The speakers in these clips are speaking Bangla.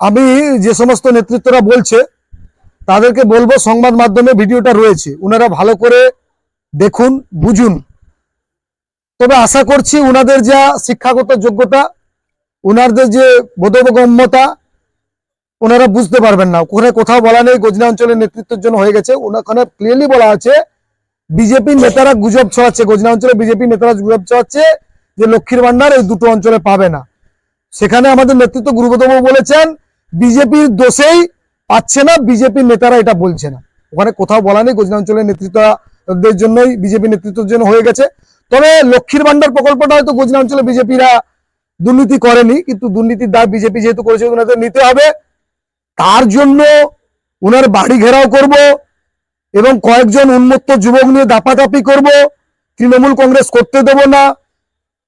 আমি যে সমস্ত নেতৃত্বরা বলছে, তাদেরকে বলব সংবাদ মাধ্যমে ভিডিওটা রয়েছে। ওনারা ভালো করে দেখুন, বুঝুন। তবে আশা করছি ওনাদের যা শিক্ষাগত যোগ্যতা ওনাদের যে বোধগম্যতা ওনারা বুঝতে পারবেন না। ওখানে কোথাও বলা নেই, গজনা অঞ্চলের নেতৃত্বের জন্য হয়ে গেছে। ওখানে ক্লিয়ারলি বলা আছে বিজেপি নেতারা গুজব ছড়াচ্ছে। গজনা অঞ্চলে বিজেপি নেতারা গুজব ছড়াচ্ছে যে লক্ষ্মীর ভান্ডার এই দুটো অঞ্চলে পাবে না। সেখানে আমাদের নেতৃত্ব গুরুগতবাবু বলেছেন, বিজেপির দোষেই পাচ্ছে না, বিজেপির নেতারা এটা বলছে না। ওখানে কোথাও বলা নেই অঞ্চলের নেতৃত্বদের জন্যই বিজেপি নেতৃত্বের জন্য হয়ে গেছে। তবে লক্ষ্মীর ভান্ডার প্রকল্পটা হয়তো অঞ্চলে বিজেপিরা দুর্নীতি করেনি, কিন্তু দুর্নীতির দায় বিজেপি যেহেতু করেছে, ওনাদের নিতে হবে। তার জন্য ওনার বাড়ি ঘেরাও করব এবং কয়েকজন উন্মত্ত যুবক নিয়ে দাপাদাপি করব। তৃণমূল কংগ্রেস করতে দেব না।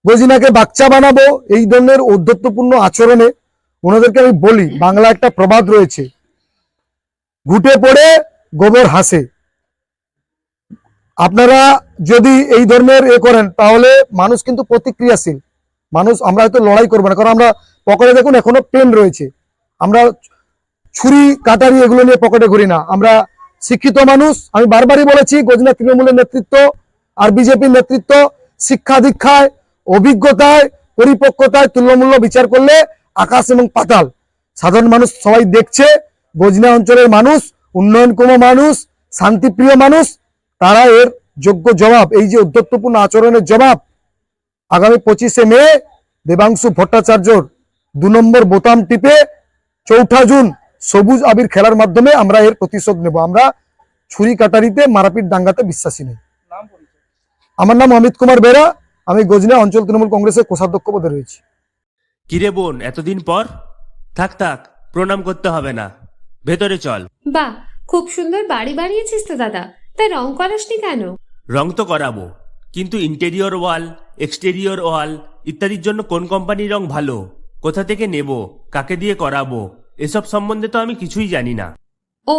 গজিনাকে বাচ্চা বানাবো এই ধরনের ঔদ্ধত্যপূর্ণ আচরণে ওনাদেরকে আমি বলি, বাংলা একটা প্রবাদ রয়েছে। ঘুটে পড়ে গোবর হাসে। আপনারা যদি এই ধরনের এ করেন, তাহলে মানুষ কিন্তু প্রতিক্রিয়াশীল। মানুষ, আমরা হয়তো লড়াই করব না, কারণ আমরা পকেটে দেখুন এখনও পেন রয়েছে। আমরা ছুরি, কাটারি এগুলো নিয়ে পকেটে ঘুরি না। আমরা শিক্ষিত মানুষ, আমি বারবারই বলেছি, গজনা তৃণমূলের নেতৃত্ব আর বিজেপির নেতৃত্ব শিক্ষা দীক্ষায় অভিজ্ঞতায় পরিপক্কতায় তুল্যমূল্য বিচার করলে আকাশ এবং পাতাল। সাধারণ মানুষ সবাই দেখছে গজনা অঞ্চলের মানুষ উন্নয়নক্ষম মানুষ শান্তিপ্রিয় মানুষ তারা এর যোগ্য জবাব এই যে উদ্ধত্তপূর্ণ আচরণের জবাব আগামী পঁচিশে মে দেবাংশু ভট্টাচার্যর দু নম্বর বোতাম টিপে চৌঠা জুন সবুজ আবির খেলার মাধ্যমে আমরা এর প্রতিশোধ নেব। আমরা ছুরি কাটারিতে মারাপিট দাঙ্গাতে বিশ্বাসী নেই। আমার নাম অমিত কুমার বেরা। আমি গজনা অঞ্চল তৃণমূল কংগ্রেসের কোষাধ্যক্ষ পদে রয়েছি। কিরে বোন এতদিন পর? থাক থাক প্রণাম করতে হবে না। ভেতরে চল। বাহ খুব সুন্দর বাড়ি বানিয়েছিস তো দাদা। তাই রং করাসনি কেন? রং তো করাবো কিন্তু ইন্টেরিয়র ওয়াল এক্সটেরিয়র ওয়াল ইত্যাদির জন্য কোন কোম্পানির রং ভালো? কোথা থেকে নেব? কাকে দিয়ে করাবো? এসব সম্বন্ধে তো আমি কিছুই জানি না। ও